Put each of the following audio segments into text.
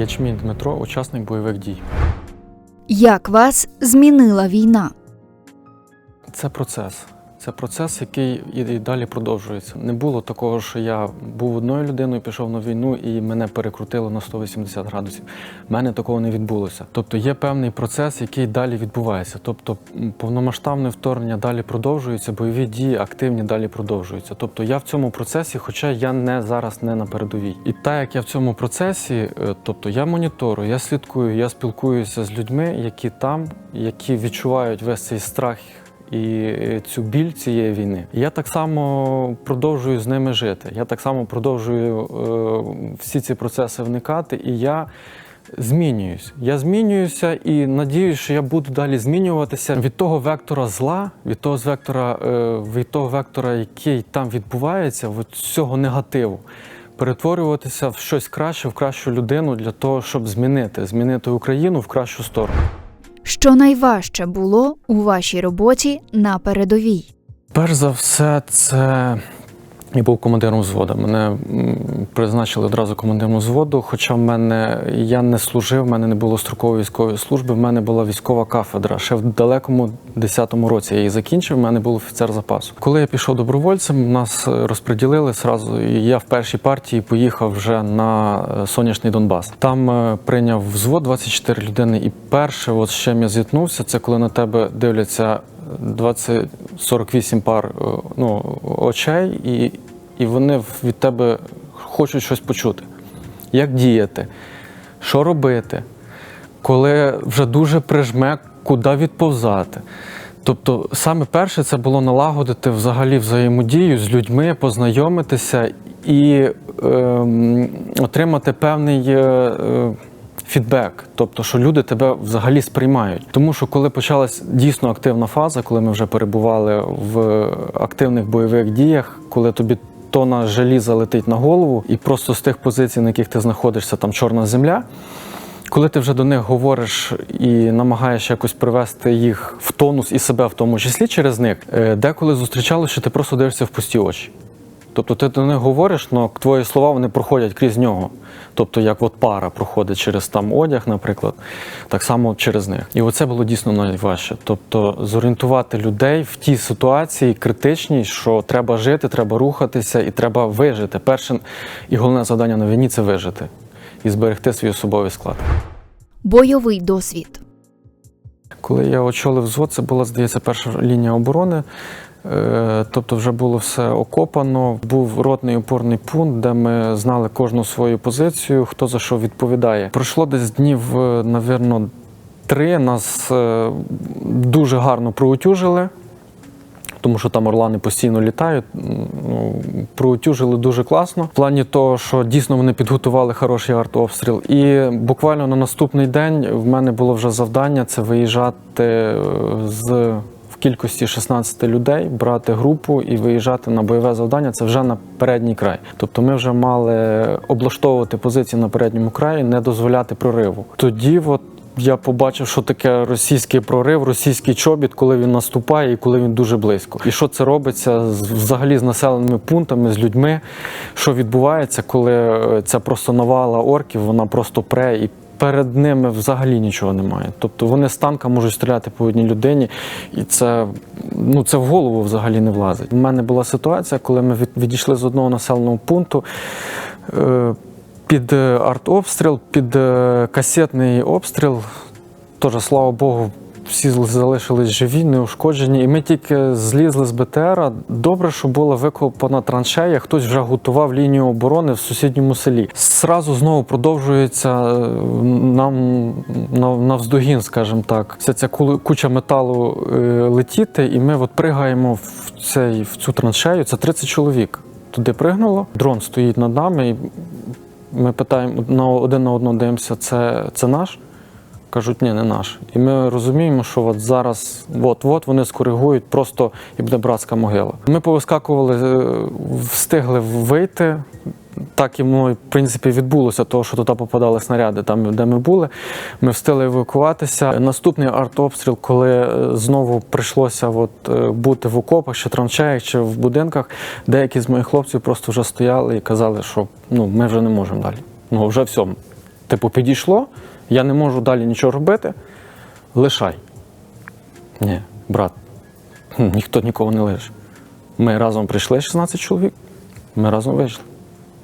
Ячмінь Дмитро, учасник бойових дій. Як вас змінила війна? Це процес. Це процес, який і далі продовжується. Не було такого, що я був одною людиною, пішов на війну і мене перекрутило на 180 градусів. У мене такого не відбулося. Тобто є певний процес, який далі відбувається. Тобто повномасштабне вторгнення далі продовжується, бойові дії активні далі продовжуються. Тобто я в цьому процесі, хоча я не зараз не на передовій. І так як я в цьому процесі, е, тобто я моніторю, я слідкую, я спілкуюся з людьми, які там, які відчувають весь цей страх і цю біль цієї війни. Я так само продовжую з ними жити. Я так само продовжую е, всі ці процеси вникати, і я змінююсь. Я змінююся і надіюсь, що я буду далі змінюватися від того вектора зла, від того вектора, е, від того вектора, який там відбувається, від цього негативу. Перетворюватися в щось краще, в кращу людину для того, щоб змінити, змінити Україну в кращу сторону. Що найважче було у вашій роботі на передовій? Перш за все, це я був командиром взводу. Мене призначили одразу командиром взводу, хоча в мене я не служив, в мене не було строкової військової служби, в мене була військова кафедра. Ще в далекому 10-му році я її закінчив, в мене був офіцер запасу. Коли я пішов добровольцем, нас розподілили сразу, і я в першій партії поїхав вже на е, сонячний Донбас. Там е, прийняв взвод 24 людини. І перше, от з чим я зіткнувся, це коли на тебе дивляться 20 48 пар е, ну, очей, і, і вони від тебе хочуть щось почути. Як діяти, що робити, коли вже дуже прижме, куди відповзати. Тобто, саме перше це було налагодити взагалі взаємодію з людьми, познайомитися і ем, отримати певний. е, е, Фідбек, тобто, що люди тебе взагалі сприймають. Тому що коли почалась дійсно активна фаза, коли ми вже перебували в активних бойових діях, коли тобі тона желіза летить на голову, і просто з тих позицій, на яких ти знаходишся, там чорна земля. Коли ти вже до них говориш і намагаєш якось привести їх в тонус і себе в тому числі через них, е, деколи зустрічалося, що ти просто дивишся в пусті очі. Тобто ти до них говориш, але твої слова вони проходять крізь нього. Тобто, як от пара проходить через там одяг, наприклад, так само через них. І оце було дійсно найважче. Тобто зорієнтувати людей в тій ситуації критичній, що треба жити, треба рухатися і треба вижити. Перше і головне завдання на війні це вижити і зберегти свій особовий склад. Бойовий досвід. Коли я очолив взвод, це була, здається, перша лінія оборони. Е, Тобто вже було все окопано. Був ротний опорний пункт, де ми знали кожну свою позицію, хто за що відповідає. Пройшло десь днів, е, навірно, три. Нас е, дуже гарно проутюжили. Тому що там орлани постійно літають. Ну, проутюжили дуже класно. В плані того, що дійсно вони підготували хороший артобстріл. І буквально на наступний день в мене було вже завдання це виїжджати з кількості 16 людей, брати групу і виїжджати на бойове завдання. Це вже на передній край. Тобто ми вже мали облаштовувати позиції на передньому краї, не дозволяти прориву. Тоді от я побачив, що таке російський прорив, російський чобіт, коли він наступає і коли він дуже близько. І що це робиться з- взагалі з населеними пунктами, з людьми, що відбувається, коли е, ця просто навала орків, вона просто пре і. Перед ними взагалі нічого немає. Тобто вони з танка можуть стріляти по одній людині, і це, ну, це в голову взагалі не влазить. У мене була ситуація, коли ми відійшли з одного населеного пункту. Е, під е, артобстріл, під е, касетний обстріл. Теж, слава Богу, всі залишились живі, неушкоджені. І ми тільки злізли з БТРа. Добре, що була викопана траншея, хтось вже готував лінію оборони в сусідньому селі. Зразу знову продовжується е, нам навздогін, скажімо так. Вся ця куча металу е, летіти, і ми от пригаємо в, цей, в цю траншею. Це 30 чоловік. Туди пригнуло. Дрон стоїть над нами. І ми питаємо один на одного дивимося, це, це наш? Кажуть, ні, не наш. І ми розуміємо, що от зараз от-от вони скоригують, просто і буде братська могила. Ми повискакували, е, встигли вийти. Так і в принципі, відбулося, того, що туди попадали снаряди, там, де ми були. Ми встигли евакуватися. Наступний артобстріл, коли е, знову прийшлося от, е, бути в окопах, чи траншеях, чи в будинках, деякі з моїх хлопців просто вже стояли і казали, що ну, ми вже не можемо далі. Ну, вже все. типу, підійшло, я не можу далі нічого робити, лишай. Ні, брат, ніхто нікого не лише. Ми разом прийшли 16 чоловік, ми разом вийшли.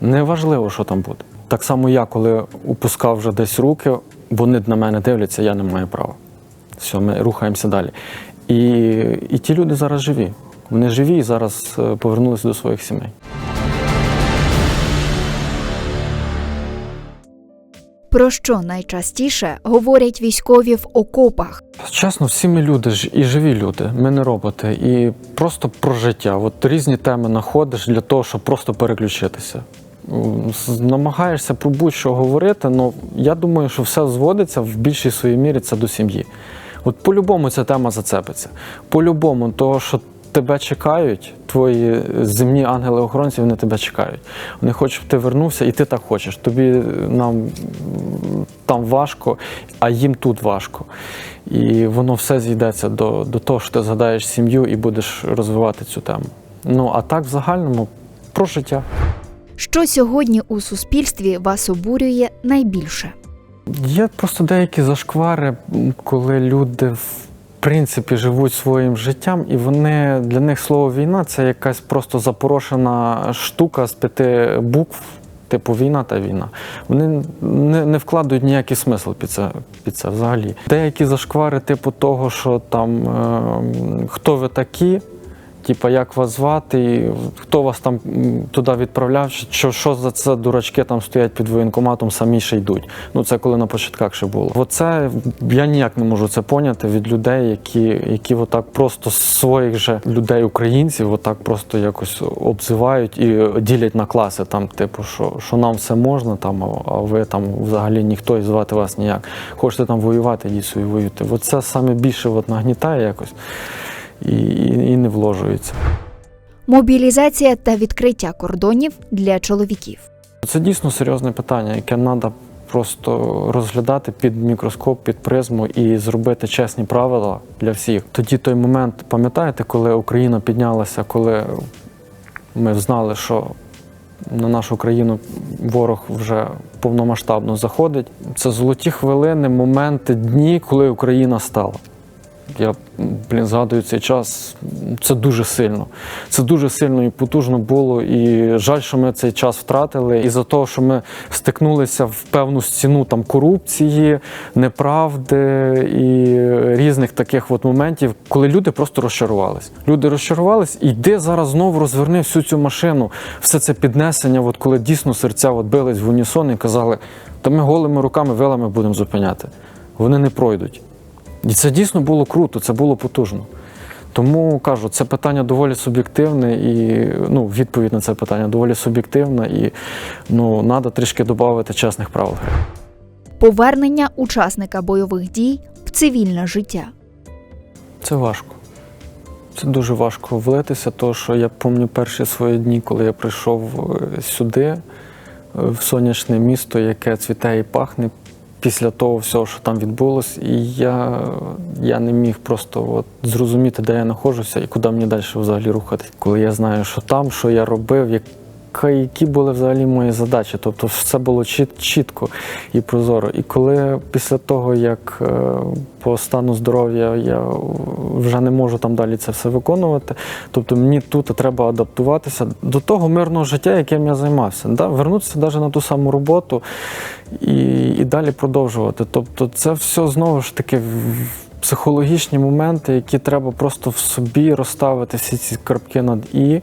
Неважливо, що там буде. Так само я, коли упускав вже десь руки, вони на мене дивляться, я не маю права. Все, ми рухаємося далі. І, і ті люди зараз живі. Вони живі і зараз е, повернулися до своїх сімей. Про що найчастіше говорять військові в окопах? Чесно, всі ми люди ж і живі люди, ми не роботи. І просто про життя. От різні теми знаходиш для того, щоб просто переключитися. Намагаєшся про будь-що говорити, але я думаю, що все зводиться в більшій своїй мірі це до сім'ї. От по-любому ця тема зацепиться. По-любому, того, що тебе чекають, твої земні ангели-охоронці, вони тебе чекають. Вони хочуть, щоб ти вернувся, і ти так хочеш. Тобі е, нам там важко, а їм тут важко. І воно все зійдеться до, до того, що ти згадаєш сім'ю і будеш розвивати цю тему. Ну а так в загальному про життя. Що сьогодні у суспільстві вас обурює найбільше? Є просто деякі зашквари, коли люди принципі живуть своїм життям, і вони для них слово війна це якась просто запорошена штука з п'яти букв. Типу війна та війна. Вони не, не вкладають ніякий смисл під це, під це взагалі. Деякі зашквари, типу того, що там е, хто ви такі, типа як вас звати, хто вас там туди відправляв, що, що за це дурачки там стоять під воєнкоматом, самі ще йдуть. Ну це коли на початках ще було. Оце я ніяк не можу це поняти від людей, які, які отак просто своїх же людей, українців, отак просто якось обзивають і ділять на класи. Там, типу, що, що нам все можна, там, а- ви там взагалі ніхто і звати вас ніяк. Хочете там воювати, йдіть собі воюйте. Оце саме більше от нагнітає якось і, і, і не вложується. Мобілізація та відкриття кордонів для чоловіків. Це дійсно серйозне питання, яке треба просто розглядати під мікроскоп, під призму і зробити чесні правила для всіх. Тоді той момент, пам'ятаєте, коли Україна піднялася, коли ми знали, що на нашу країну ворог вже повномасштабно заходить. Це золоті хвилини, моменти, дні, коли Україна стала. Я блін, згадую цей час. Це дуже сильно. Це дуже сильно і потужно було. І жаль, що ми цей час втратили. І за того, що ми стикнулися в певну стіну там корупції, неправди і різних таких от моментів, коли люди просто розчарувались. Люди розчарувались, і йди зараз знову розверни всю цю машину, все це піднесення, от коли дійсно серця от бились в унісон і казали, та ми голими руками, вилами будемо зупиняти. Вони не пройдуть. І це дійсно було круто, це було потужно. Тому кажу, це питання доволі суб'єктивне і ну, відповідь на це питання доволі суб'єктивна, і ну, треба трішки додати чесних правил гри. Повернення учасника бойових дій в цивільне життя. Це важко. Це дуже важко влитися, тому що я пам'ятаю перші свої дні, коли я прийшов е, сюди, е, в сонячне місто, яке цвіте і пахне після того всього, що там відбулось, і я, я не міг просто от зрозуміти, де я знаходжуся і куди мені далі взагалі рухати. Коли я знаю, що там, що я робив, яка- які були взагалі мої задачі. Тобто все було чіт- чітко і прозоро. І коли після того, як е, по стану здоров'я я вже не можу там далі це все виконувати, тобто мені тут треба адаптуватися до того мирного життя, яким я займався. Да? Вернутися навіть на ту саму роботу і, і далі продовжувати. Тобто, це все знову ж таки психологічні моменти, які треба просто в собі розставити всі ці крапки над і.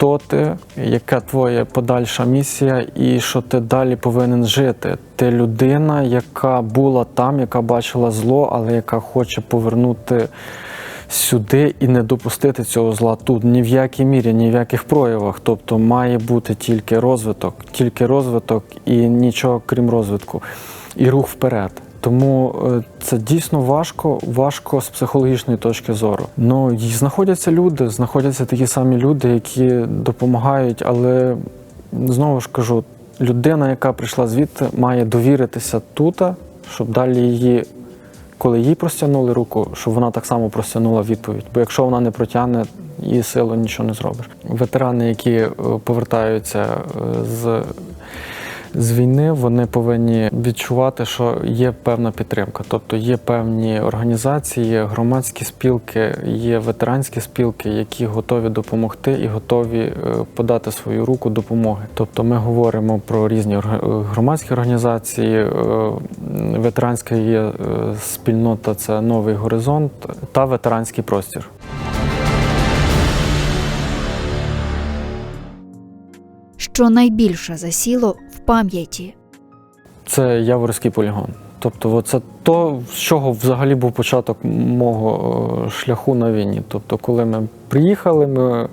Хто ти, яка твоя подальша місія, і що ти далі повинен жити? Ти людина, яка була там, яка бачила зло, але яка хоче повернути сюди і не допустити цього зла тут ні в якій мірі, ні в яких проявах. Тобто має бути тільки розвиток, тільки розвиток і нічого крім розвитку, і рух вперед. Тому е, це дійсно важко, важко з психологічної точки зору. Ну знаходяться люди, знаходяться такі самі люди, які допомагають, але знову ж кажу, людина, яка прийшла звідти, має довіритися тут, щоб далі її, коли їй простягнули руку, щоб вона так само простягнула відповідь. Бо якщо вона не протягне, її силу нічого не зробиш. Ветерани, які е, повертаються е, з з війни, вони повинні відчувати, що є певна підтримка. Тобто є певні організації, громадські спілки, є ветеранські спілки, які готові допомогти і готові е, подати свою руку допомоги. Тобто ми говоримо про різні громадські організації. е, Ветеранська є е, спільнота це Новий Горизонт та ветеранський простір. Що найбільше засіло пам'яті? Це Яворський полігон. Тобто, це то, з чого взагалі був початок мого е, шляху на війні. Тобто, коли ми приїхали, ми,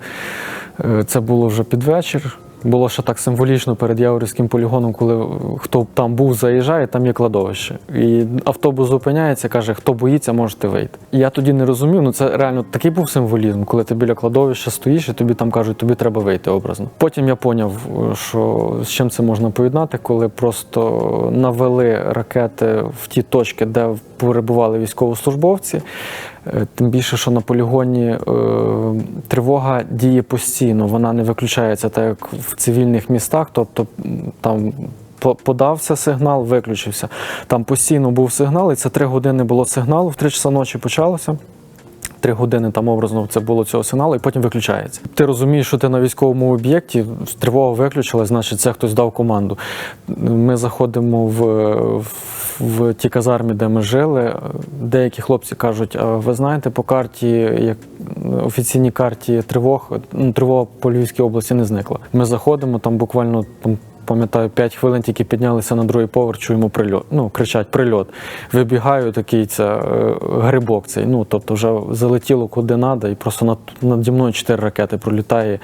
е, це було вже під вечір. Було ще так символічно перед Яворівським полігоном, коли хто там був, заїжджає, там є кладовище. І автобус зупиняється, каже, хто боїться, можете вийти. І я тоді не розумів, ну це реально такий був символізм, коли ти біля кладовища стоїш і тобі там кажуть, тобі треба вийти образно. Потім я поняв, що з чим це можна поєднати, коли просто навели ракети в ті точки, де перебували військовослужбовці. Е, Тим більше, що на полігоні е, тривога діє постійно, вона не виключається так, як в цивільних містах, тобто там. по- Подався сигнал, виключився. Там постійно був сигнал, і це три години було сигналу. В три часа ночі почалося. Три години там образно це було цього сигналу, і потім виключається. Ти розумієш, що ти на військовому об'єкті, тривога виключила, значить, це хтось дав команду. Ми заходимо в, в, в ті казармі, де ми жили. Деякі хлопці кажуть: а ви знаєте, по карті, як офіційній карті тривог, ну, тривога по Львівській області не зникла. Ми заходимо, там буквально там. Пам'ятаю, 5 хвилин тільки піднялися на другий поверх, чуємо прильот. Ну, кричать прильот. Вибігаю, такий це грибок цей. Ну, тобто вже залетіло куди треба, і просто над, наді мною чотири ракети пролітає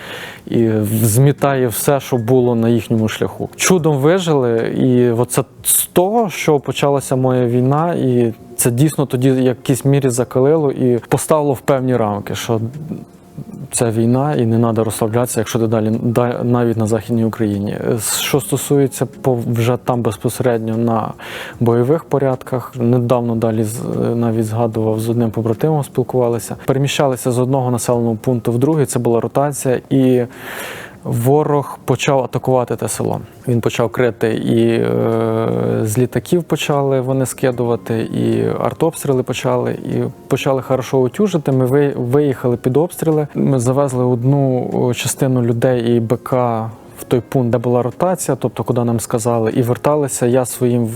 і змітає все, що було на їхньому шляху. Чудом вижили, і оце з того, що почалася моя війна, і це дійсно тоді якійсь мірі закалило і поставило в певні рамки, що це війна, і не треба розслаблятися, якщо ти далі навіть на Західній Україні. Е, Що стосується вже там безпосередньо на бойових порядках, недавно далі е, навіть згадував з одним побратимом, спілкувалися. Переміщалися з одного населеного пункту в другий. Це була ротація і. Ворог почав атакувати те село. Він почав крити і е, з літаків почали вони скидувати, і артобстріли почали, і почали хорошо утюжити. Ми виїхали під обстріли. Ми завезли одну частину людей і БК в той пункт, де була ротація, тобто куди нам сказали, і верталися. Я своїм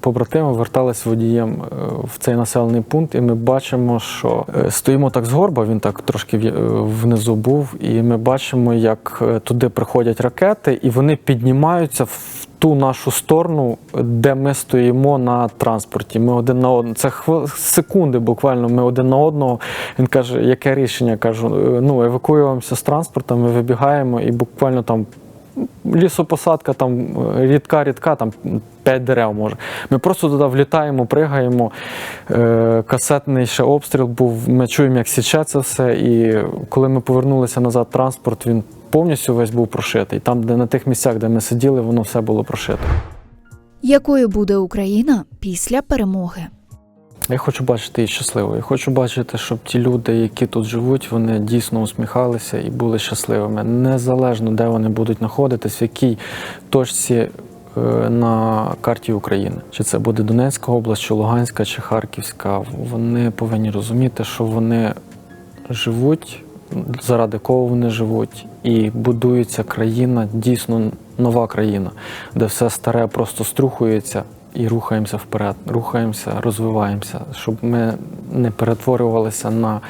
побратимом верталися водієм е, в цей населений пункт, і ми бачимо, що е, стоїмо так згорба, він так трошки е, внизу був, і ми бачимо, як туди приходять ракети, і вони піднімаються в ту нашу сторону, де ми стоїмо на транспорті. Ми один на одного. Це хвил... секунди буквально. Ми один на одного. Він каже, яке рішення? Кажу, «Е, ну евакуюємося з транспорту, ми вибігаємо і буквально там. Лісопосадка там е, рідка, рідка, там 5 дерев може. Ми просто туди влітаємо, пригаємо. Е, касетний ще обстріл був. Ми чуємо, як січе це все. І коли ми повернулися назад, транспорт він повністю весь був прошитий. Там, де на тих місцях, де ми сиділи, воно все було прошито. Якою буде Україна після перемоги? Я хочу бачити її щасливою. Я хочу бачити, щоб ті люди, які тут живуть, вони дійсно усміхалися і були щасливими. Незалежно, де вони будуть знаходитись, в якій точці е, на карті України. Чи це буде Донецька область, чи Луганська, чи Харківська. Вони повинні розуміти, що вони живуть, заради кого вони живуть, і будується країна, дійсно нова країна, де все старе просто струхується. І рухаємося вперед, рухаємося, розвиваємося, щоб ми не перетворювалися на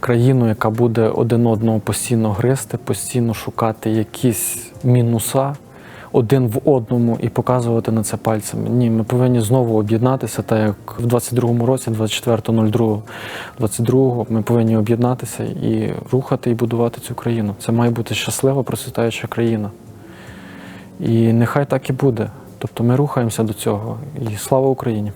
країну, яка буде один одного постійно гризти, постійно шукати якісь мінуса один в одному і показувати на це пальцями. Ні, ми повинні знову об'єднатися, так як в 22-му році, 24.02, 22-го, ми повинні об'єднатися і рухати і будувати цю країну. Це має бути щаслива, процвітаюча країна. І нехай так і буде. Тобто ми рухаємося до цього. І слава Україні!